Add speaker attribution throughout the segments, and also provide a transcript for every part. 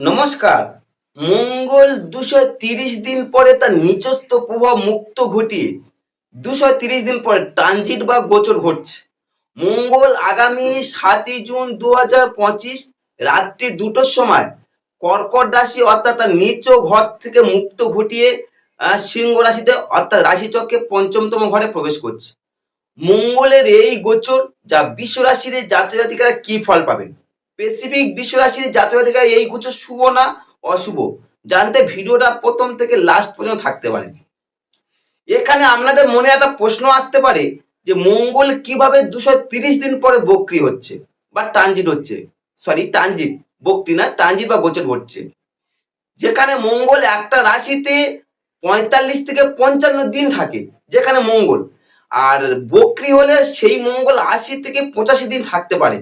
Speaker 1: নমস্কার। মঙ্গল দুশো তিরিশ দিন পরে তার নিচস্থ প্রভাব মুক্ত ঘটিয়ে দুশো তিরিশ দিন পরে ট্রানজিট বা গোচর ঘটছে। মঙ্গল আগামী সাতই জুন দু হাজার পঁচিশ রাত্রি দুটোর সময় কর্কট রাশি অর্থাৎ তার নিচ ঘর থেকে মুক্ত ঘটিয়ে সিংহ রাশিতে অর্থাৎ রাশিচক্রে পঞ্চমতম ঘরে প্রবেশ করছে। মঙ্গলের এই গোচর যা বিশ্ব রাশির জাতক জাতিকারা কি ফল পাবেন? স্পেসিফিক বিশ্ব রাশির জাতক জাতিকারা এই গোচর শুভ না অশুভ। জানতে ভিডিওটা প্রথম থেকে লাস্ট পর্যন্ত থাকতে পারেন। এখানে আপনাদের মনে একটা প্রশ্ন আসতে পারে যে মঙ্গল কীভাবে দুশো তিরিশ দিন পরে বক্রি হচ্ছে বা ট্রানজিট হচ্ছে? সরি ট্রানজিট বক্রি না ট্রানজিট বা গোচর ঘটছে। যেখানে মঙ্গল একটা রাশিতে পঁয়তাল্লিশ থেকে পঞ্চান্ন দিন থাকে, যেখানে মঙ্গল। আর বক্রি হলে সেই মঙ্গল আশি থেকে পঁচাশি দিন থাকতে পারে।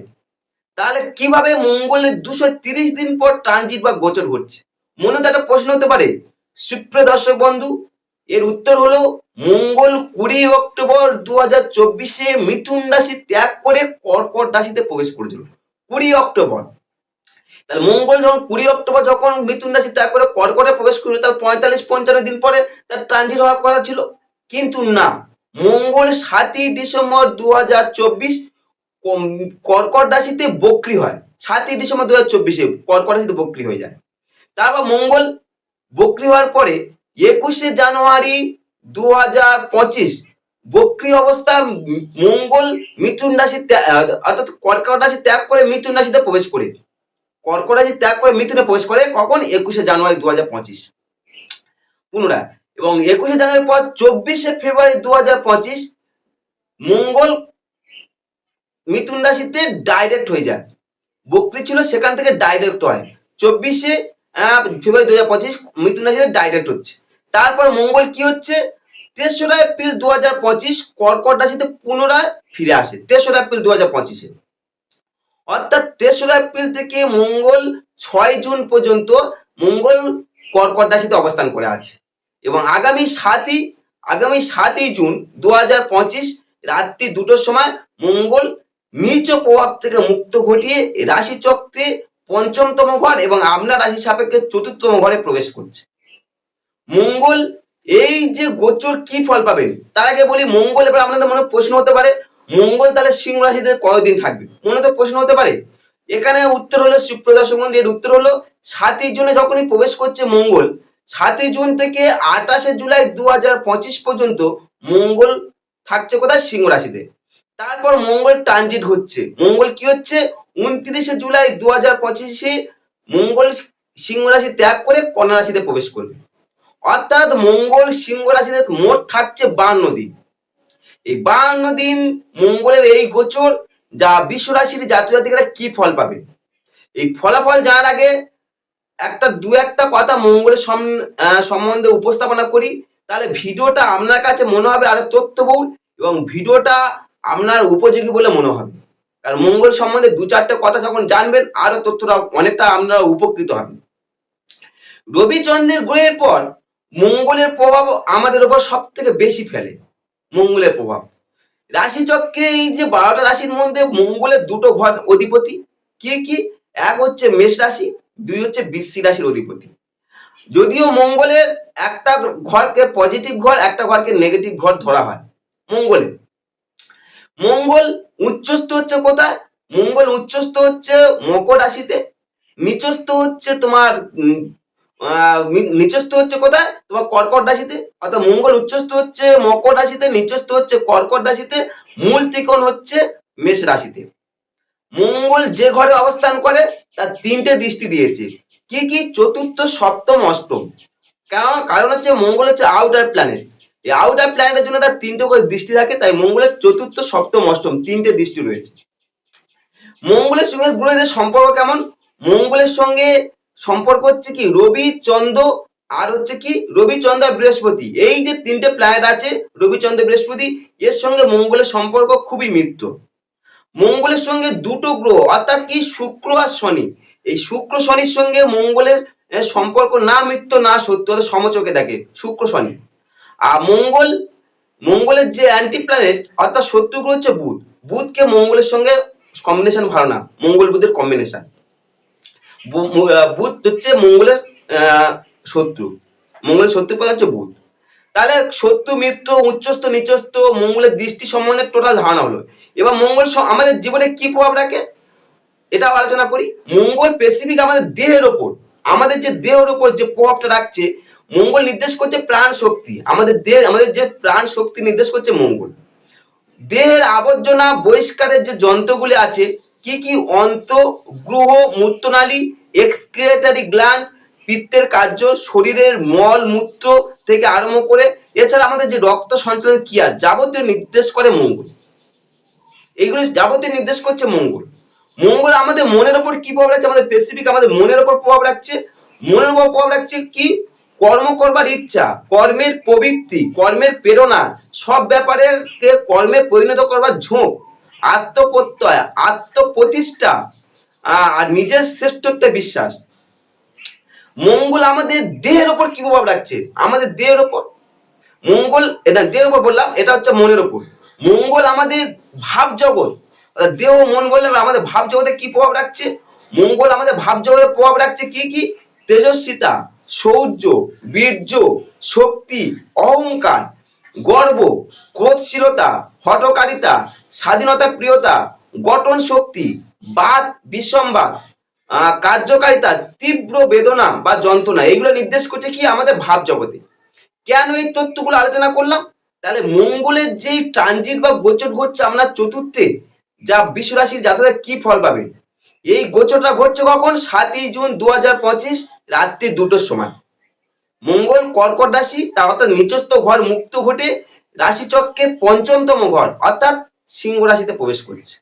Speaker 1: তাহলে কীভাবে মঙ্গলের দুশো তিরিশ দিন পর ট্রানজিট বা গোচর ঘটছে মনে তো একটা প্রশ্ন হতে পারে। সুপ্রিয় দর্শক বন্ধু, এর উত্তর হলো মঙ্গল কুড়ি অক্টোবর দু হাজার চব্বিশে মিথুন রাশি ত্যাগ করে কর্কট রাশিতে প্রবেশ করেছিল। কুড়ি অক্টোবর। তাহলে মঙ্গল যখন কুড়ি অক্টোবর যখন মিথুন রাশি ত্যাগ করে কর্কটে প্রবেশ করেছিল, তার পঁয়তাল্লিশ, পঞ্চান্ন দিন পরে তার ট্রানজিট হওয়ার কথা ছিল। কিন্তু না, মঙ্গল সাতই ডিসেম্বর দু হাজার চব্বিশ কর্কট রাশিতে বক্রি হয়। সাতই ডিসেম্বর দু হাজার চব্বিশে কর্কট রাশিতে বক্রি হয়ে যায়। তারপর মঙ্গল বক্রি হওয়ার পরে একুশে জানুয়ারি দু হাজার পঁচিশ বক্রি অবস্থা মঙ্গল মিথুন রাশি অর্থাৎ কর্কট রাশি ত্যাগ করে মিথুন রাশিতে প্রবেশ করে। কর্কট রাশি ত্যাগ করে মিথুনে প্রবেশ করে কখন? একুশে জানুয়ারি দু হাজার পঁচিশ। পুনরায়, এবং একুশে জানুয়ারির পর চব্বিশে ফেব্রুয়ারি দু হাজার পঁচিশ মঙ্গল মিথুন রাশিতে ডাইরেক্ট হয়ে যায়। বক্রি ছিল সেখান থেকে ডাইরেক্ট হয়। চব্বিশে ফেব্রুয়ারি দু হাজার পঁচিশ মিথুন রাশিতে ডাইরেক্ট হচ্ছে। তারপর মঙ্গল কি হচ্ছে? তেসরা এপ্রিল দু হাজার পঁচিশ কর্কট রাশিতে পুনরায় ফিরে আসে। তেসরা এপ্রিল দু হাজার পঁচিশে। অর্থাৎ তেসরা এপ্রিল থেকে মঙ্গল ছয় জুন পর্যন্ত মঙ্গল কর্কট রাশিতে অবস্থান করে আছে। এবং আগামী সাতই আগামী সাতই জুন দু হাজার পঁচিশ রাত্রি দুটোর সময় মঙ্গল নিচ প্রভাব থেকে মুক্ত ঘটিয়ে রাশিচক্রে পঞ্চমতম ঘর এবং আপনার রাশি সাপেক্ষে চতুর্থতম ঘরে প্রবেশ করছে। মঙ্গল, এই যে গোচর কি ফল পাবেন তার আগে বলি, মঙ্গল এবার আপনাদের মনে প্রশ্ন হতে পারে, মঙ্গল তাহলে সিংহ রাশিতে কতদিন থাকবে? মনে তো প্রশ্ন হতে পারে। এখানে উত্তর হলো বন্ধু এর উত্তর হলো, সাতই জুনে যখনই প্রবেশ করছে মঙ্গল, সাতই জুন থেকে আঠাশে জুলাই দু হাজার পঁচিশ পর্যন্ত মঙ্গল থাকছে কোথায়? সিংহ রাশিতে। তারপর মঙ্গল ট্রানজিট হচ্ছে। মঙ্গল কি হচ্ছে? উনত্রিশে জুলাই দু হাজার পঁচিশে মঙ্গল সিংহ রাশি ত্যাগ করে কন্যা রাশিতে প্রবেশ করবে। অর্থাৎ মঙ্গল সিংহ রাশিতে মোট থাকছে বান্ন দিন। এই বান্ন দিন মঙ্গলের এই গোচর যা বিশ্ব রাশির জাতীয় জাতিকারা কি ফল পাবে? এই ফলাফল জানার আগে একটা দু একটা কথা মঙ্গলের সম্বন্ধে উপস্থাপনা করি। তাহলে ভিডিওটা আপনার কাছে মনে হবে আরও তথ্যবহুল এবং ভিডিওটা আপনার উপযোগী বলে মনে হবে। আর মঙ্গল সম্বন্ধে দু চারটে কথা যখন জানবেন, আরও তথ্যটা অনেকটা আপনারা উপকৃত হবেন। রবিচন্দ্রের গ্রহের পর মঙ্গলের প্রভাব আমাদের উপর সব থেকে বেশি ফেলে, মঙ্গলের প্রভাব। রাশিচক্রে এই যে বারোটা রাশির মধ্যে মঙ্গলের দুটো ঘর অধিপতি, কি কি? এক হচ্ছে মেষ রাশি, দুই হচ্ছে বৃশ্চিক রাশির অধিপতি। যদিও মঙ্গলের একটা ঘরকে পজিটিভ ঘর, একটা ঘরকে নেগেটিভ ঘর ধরা হয়, মঙ্গলের। মঙ্গল উচ্চস্থ হচ্ছে কোথায়? মঙ্গল উচ্চস্থ হচ্ছে মকর রাশিতে। নিচস্থ হচ্ছে তোমার নিচস্থ হচ্ছে কোথায়? তোমার কর্কট রাশিতে। অর্থাৎ মঙ্গল উচ্চস্থ হচ্ছে মকর রাশিতে, নিচস্থ হচ্ছে কর্কট রাশিতে। মূল ত্রিকোণ হচ্ছে মেষ রাশিতে। মঙ্গল যে ঘরে অবস্থান করে, তার তিনটে দৃষ্টি দিয়েছে। কি কি? চতুর্থ, সপ্তম, অষ্টম। কারণ কারণ হচ্ছে মঙ্গল হচ্ছে আউটার প্ল্যানেট এই আউটার প্ল্যানেটের জন্য তার তিনটে করে দৃষ্টি থাকে, তাই মঙ্গলের চতুর্থ, সপ্তম, অষ্টম তিনটে দৃষ্টি রয়েছে। মঙ্গলের সঙ্গে গ্রহদের সম্পর্ক কেমন? মঙ্গলের সঙ্গে সম্পর্ক হচ্ছে কি, রবি, চন্দ্র আর হচ্ছে কি, রবি, চন্দ্র আর বৃহস্পতি। এই যে তিনটে প্ল্যানেট আছে, রবি, চন্দ্র, বৃহস্পতি, এর সঙ্গে মঙ্গলের সম্পর্ক খুবই মিত্র। মঙ্গলের সঙ্গে দুটো গ্রহ, অর্থাৎ কি, শুক্র আর শনি। এই শুক্র, শনির সঙ্গে মঙ্গলের সম্পর্ক না মিত্র, না সত্য সমচোখে দেখে, শুক্র, শনি। আর মঙ্গল, মঙ্গলের যে অ্যান্টি প্ল্যানেট অর্থাৎ শত্রু গ্রহ হচ্ছে বুধ। বুধকে মঙ্গলের সঙ্গে কম্বিনেশন ভালো না, মঙ্গল বুধের কম্বিনেশন বুধ হচ্ছে মঙ্গলের শত্রু। মঙ্গলের শত্রু পদ হচ্ছে বুধ। তাহলে শত্রু, মিত্র, উচ্চস্থ, নিচস্থ, মঙ্গলের দৃষ্টি সম্বন্ধে টোটাল ধারণা হলো। এবার মঙ্গল আমাদের জীবনে কি প্রভাব রাখে? এটাও আলোচনা করি। মঙ্গল স্পেসিফিক আমাদের দেহের ওপর। আমাদের যে দেহের ওপর যে প্রভাবটা রাখছে মঙ্গল নির্দেশ করছে প্রাণ শক্তি। আমাদের দেহ আমাদের যে প্রাণ শক্তি নির্দেশ করছে মঙ্গল। দেহের আবর্জনা বহিষ্কারের যে যন্ত্রগুলি আছে, কি কি অন্ত, গ্রহ, মূত্রনালী এক্সক্রিয়েটারি গ্ল্যান্ড পিত্তের কার্য, শরীরের মল, মূত্র থেকে আরম্ভ করে, এছাড়া আমাদের যে রক্ত সঞ্চালন ক্রিয়া, যাবতীয় নির্দেশ করে মঙ্গল। এইগুলো যাবতীয় নির্দেশ করছে মঙ্গল। মঙ্গল আমাদের মনের ওপর কি প্রভাব রাখছে? আমাদের স্পেসিফিক আমাদের মনের ওপর প্রভাব রাখছে। মনের উপর প্রভাব রাখছে কি? কর্ম করবার ইচ্ছা, কর্মের প্রবৃত্তি, কর্মের প্রেরণা, সব ব্যাপারে কর্মে পরিণত করবার ঝোঁক, আত্মপ্রত্যয়, আত্মপ্রতিষ্ঠা আর নিজের শ্রেষ্ঠত্বে বিশ্বাস। মঙ্গল আমাদের দেহের ওপর কি প্রভাব রাখছে? আমাদের দেহের ওপর। মঙ্গল, এটা দেহের উপর বললাম, এটা হচ্ছে মনের ওপর। মঙ্গল আমাদের ভাব জগৎ দেহ মন বললে আমাদের ভাব জগতে কি প্রভাব রাখছে? মঙ্গল আমাদের ভাব জগতে প্রভাব রাখছে কি কি? তেজস্বিতা শৌর্য বীর্য, শক্তি, অহংকার, গর্ব, ক্রোধশীলতা হটকারিতা স্বাধীনতা, প্রিয়তা, গঠন শক্তি বাদ বিসম্বাদ কার্যকারিতা, তীব্র বেদনা বা যন্ত্রণা এগুলো নির্দেশ করছে কি আমাদের ভাব জগতে। কেন এই তথ্যগুলো আলোচনা করলাম? তাহলে মঙ্গলের যেই ট্রানজিট বা গোচর ঘটছে আমরা চতুর্থে, যা বিশ্বরাশির জাতকের কি ফল পাবে? এই গোচরটা ঘটছে কখন? সাতই জুন দু হাজার পঁচিশ রাত্রি দুটোর সময়। মঙ্গল, কর্কট রাশি, তার অর্থাৎ নিচস্থ ঘর মুক্ত ঘটে রাশিচক্রের পঞ্চমতম ঘর, অর্থাৎ সিংহ রাশিতে প্রবেশ করেছে।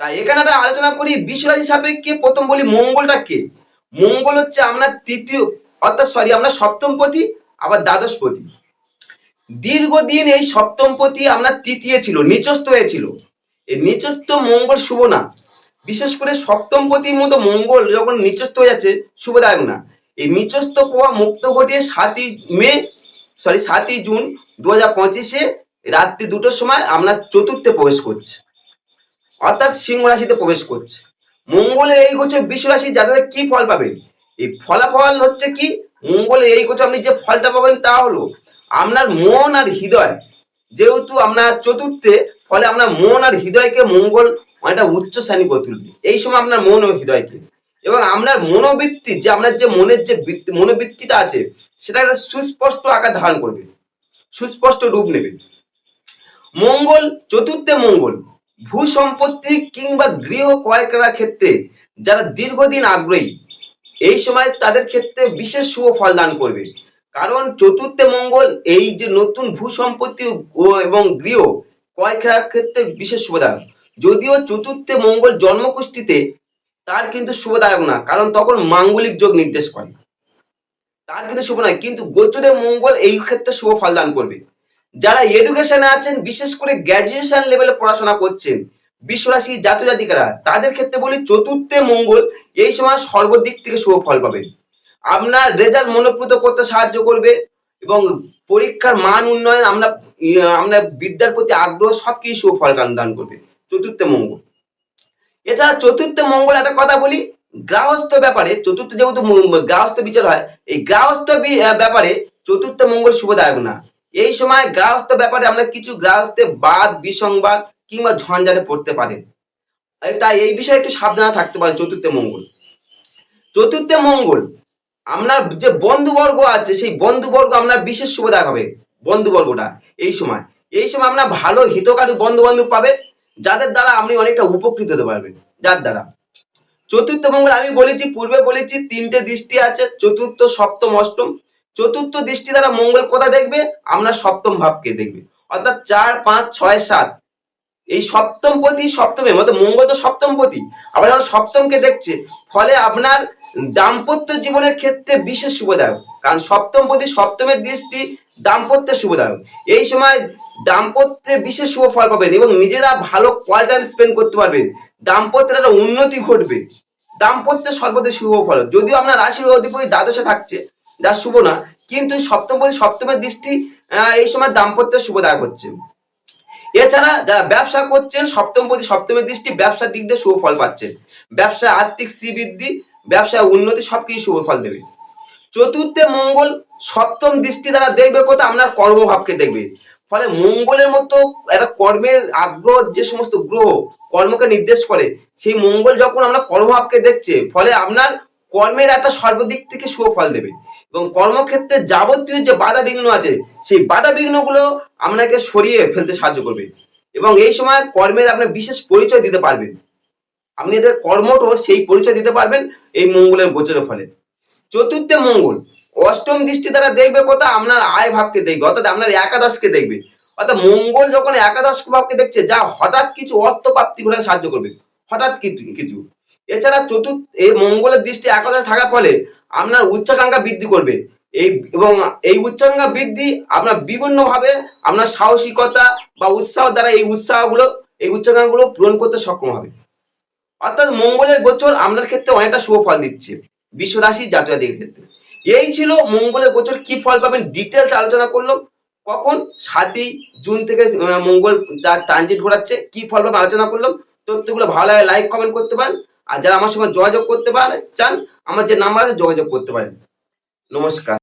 Speaker 1: তাই এখানে একটা আলোচনা করি বিশ্ব রাশি সাপেক্ষে প্রথম বলি মঙ্গলটা কে? মঙ্গল হচ্ছে আমরা তৃতীয়, অর্থাৎ সরি আমরা সপ্তমপতি, আবার দ্বাদশপতি। দীর্ঘদিন এই সপ্তমপতি আমরা তৃতীয় ছিল, নিচস্থ হয়েছিল। এই নিচস্থ মঙ্গল শুভ না। বিশেষ করে সপ্তমপতির মতো মঙ্গল যখন নিচস্থ হয়ে যাচ্ছে শুভদায়ক না। এই নিচস্থ প্রভাব মুক্ত ঘটিয়ে সাতই মে সরি সাতই জুন দু হাজার পঁচিশে রাত্রি দুটোর সময় আমরা চতুর্থে প্রবেশ করছি। অর্থাৎ সিংহ রাশিতে প্রবেশ করছে। মঙ্গলের এই গোচর বিশ্ব রাশি যাদের কি ফল পাবেন এই ফলাফল হচ্ছে কি? মঙ্গলের এই গোচর আপনি যে ফলটা পাবেন তা হলো আপনার মন আর হৃদয়। যেহেতু আপনার চতুর্থে, ফলে আপনার মন আর হৃদয়কে মঙ্গল অনেকটা উচ্চ শ্রেণি করে তুলবে। এই সময় আপনার মন ও হৃদয়কে। এবং আপনার মনোবৃত্তি যে আপনার যে মনের যে মনোবৃত্তিটা আছে সেটা একটা সুস্পষ্ট আকার ধারণ করবে। সুস্পষ্ট রূপ নেবে। মঙ্গল, চতুর্থে মঙ্গল ভূ সম্পত্তি কিংবা গৃহ ক্রয় করার ক্ষেত্রে যারা দীর্ঘদিন আগ্রহী, এই সময় তাদের ক্ষেত্রে বিশেষ শুভ ফল দান করবে। কারণ চতুর্থে মঙ্গল, এই যে নতুন ভূ সম্পত্তি এবং গৃহ ক্রয় করার ক্ষেত্রে বিশেষ শুভদায়ক যদিও চতুর্থে মঙ্গল জন্মকুষ্ঠিতে তার কিন্তু শুভদায়ক না, কারণ তখন মাঙ্গলিক যোগ নির্দেশ করে। তার কিন্তু শুভ নয়, কিন্তু গোচরে মঙ্গল এই ক্ষেত্রে শুভ ফল দান করবে। যারা এডুকেশনে আছেন, বিশেষ করে গ্র্যাজুয়েশন লেভেলে পড়াশোনা করছেন, বিশ্বরাশি জাতীয় জাতিকারা তাদের ক্ষেত্রে বলি চতুর্থে মঙ্গল এই সময় সর্বদিক থেকে শুভ ফল পাবেন আপনার রেজাল্ট মনোপ্রুত করতে সাহায্য করবে এবং পরীক্ষার মান উন্নয়ন, আমরা আমরা বিদ্যার প্রতি আগ্রহ সবকিছু শুভ ফল দান করবে। চতুর্থে মঙ্গল। এছাড়া চতুর্থ মঙ্গল একটা কথা বলি গ্রাহস্থ ব্যাপারে, চতুর্থ যেহেতু গ্রাহস্থ বিচার হয়, এই গ্রাহস্থ ব্যাপারে চতুর্থ মঙ্গল শুভদায়ক না। এই সময় গ্রাহস্থ ব্যাপারে আমরা কিছু গ্রাহস্থে বাদ, বিসংবাদ কিংবা ঝঞ্ঝাটে পড়তে পারেন তাই এই বিষয়ে একটু সাবধানে থাকতে পারেন চতুর্থ মঙ্গল। চতুর্থ মঙ্গল, আপনার যে বন্ধুবর্গ আছে, সেই বন্ধুবর্গ আপনার বিশেষ সুবিধা হবে, বন্ধুবর্গটা, এই সময়। এই সময় আপনার ভালো হিতকারী বন্ধু বান্ধব পাবে যাদের দ্বারা আপনি অনেকটা উপকৃত হতে পারবেন, যার দ্বারা। চতুর্থ মঙ্গল আমি বলেছি, পূর্বে বলেছি, তিনটে দৃষ্টি আছে, চতুর্থ, সপ্তম, অষ্টম। চতুর্থ দৃষ্টি দ্বারা মঙ্গল কোথা দেখবে? আপনার সপ্তম ভাবকে দেখবে। অর্থাৎ চার, পাঁচ, ছয়, সাত। এই সপ্তম পতি সপ্তমে মতো মঙ্গল তো সপ্তম পতি। আবার যখন সপ্তমকে দেখছে, ফলে আপনার দাম্পত্য জীবনের ক্ষেত্রে বিশেষ শুভদায়ক। কারণ সপ্তম পতি সপ্তমের দৃষ্টি দাম্পত্যের শুভদায়ক। এই সময় দাম্পত্যে বিশেষ শুভ ফল পাবেন এবং নিজেরা ভালো কোয়াল টাইম স্পেন্ড করতে পারবেন। দাম্পত্যের একটা উন্নতি ঘটবে। দাম্পত্যের সর্বদা শুভ ফল। যদিও আপনার রাশির অধিপতি দ্বাদশে থাকছে, যা শুভ না, কিন্তু সপ্তম পতি সপ্তমের দৃষ্টি এই সময় দাম্পত্যের শুভদায়ক হচ্ছে। এছাড়া যারা ব্যবসা করছেন, সপ্তম প্রতি সপ্তমের দৃষ্টি ব্যবসার দিক দিয়ে শুভ ফল পাচ্ছেন ব্যবসায় আর্থিক শ্রীবৃদ্ধি ব্যবসা উন্নতি সবকিছু শুভ ফল দেবে। চতুর্থে মঙ্গল, সপ্তম দৃষ্টি দ্বারা দেখবে কোথাও আপনার কর্মভাবকে দেখবে। ফলে মঙ্গলের মতো একটা কর্মের আগ্রহ যে সমস্ত গ্রহ কর্মকে নির্দেশ করে, সেই মঙ্গল যখন আমরা কর্মভাবকে দেখছে, ফলে আপনার কর্মের একটা সর্বদিক থেকে শুভ ফল দেবে। এবং কর্মক্ষেত্রে যাবতীয় যে বাধা বিঘ্ন আছে, সেই বাধা বিঘ্নগুলো আপনাকে সরিয়ে ফেলতে সাহায্য করবে। এবং এই সময় কর্মের আপনার বিশেষ পরিচয় দিতে পারবেন। আপনি এদের কর্মটো সেই পরিচয় দিতে পারবেন এই মঙ্গলের গোচরের ফলে। চতুর্থে মঙ্গল। অষ্টম দৃষ্টি দ্বারা দেখবে কোথা? আপনার আয় ভাবকে দেখবে, অর্থাৎ আপনার একাদশকে দেখবে। অর্থাৎ মঙ্গল যখন একাদশ ভাবকে দেখছে, যা হঠাৎ কিছু অর্থ প্রাপ্তি ঘটাতে সাহায্য করবে। হঠাৎ কিছু কিছু। এছাড়া চতুর্থ এই মঙ্গলের দৃষ্টি একাদশ থাকার ফলে আপনার উচ্চাকাঙ্ক্ষা বৃদ্ধি করবে। এই এবং এই উচ্চাকাঙ্ক্ষা বৃদ্ধি আপনার বিভিন্নভাবে আপনার সাহসিকতা বা উৎসাহ দ্বারা এই উৎসাহগুলো, এই উচ্চাকাঙ্ক্ষাগুলো পূরণ করতে সক্ষম হবে। অর্থাৎ মঙ্গলের গোচর আপনার ক্ষেত্রে অনেকটা শুভ ফল দিচ্ছে। বিশ্ব রাশি জাতীয় দিকের ক্ষেত্রে। এই ছিল মঙ্গলের গোচর। কি ফল পাবেন? ডিটেলস আলোচনা করল কখন? সাতই জুন থেকে মঙ্গল তার ট্রানজিট ঘোরাচ্ছে। কি ফল পাবেন? আলোচনা করলাম। তথ্যগুলো ভালো লাগে লাইক কমেন্ট করতে পারেন। আর যারা আমার সঙ্গে যোগাযোগ করতে পারেন, চান, আমার যে নাম্বার আছে, যোগাযোগ করতে পারেন। নমস্কার।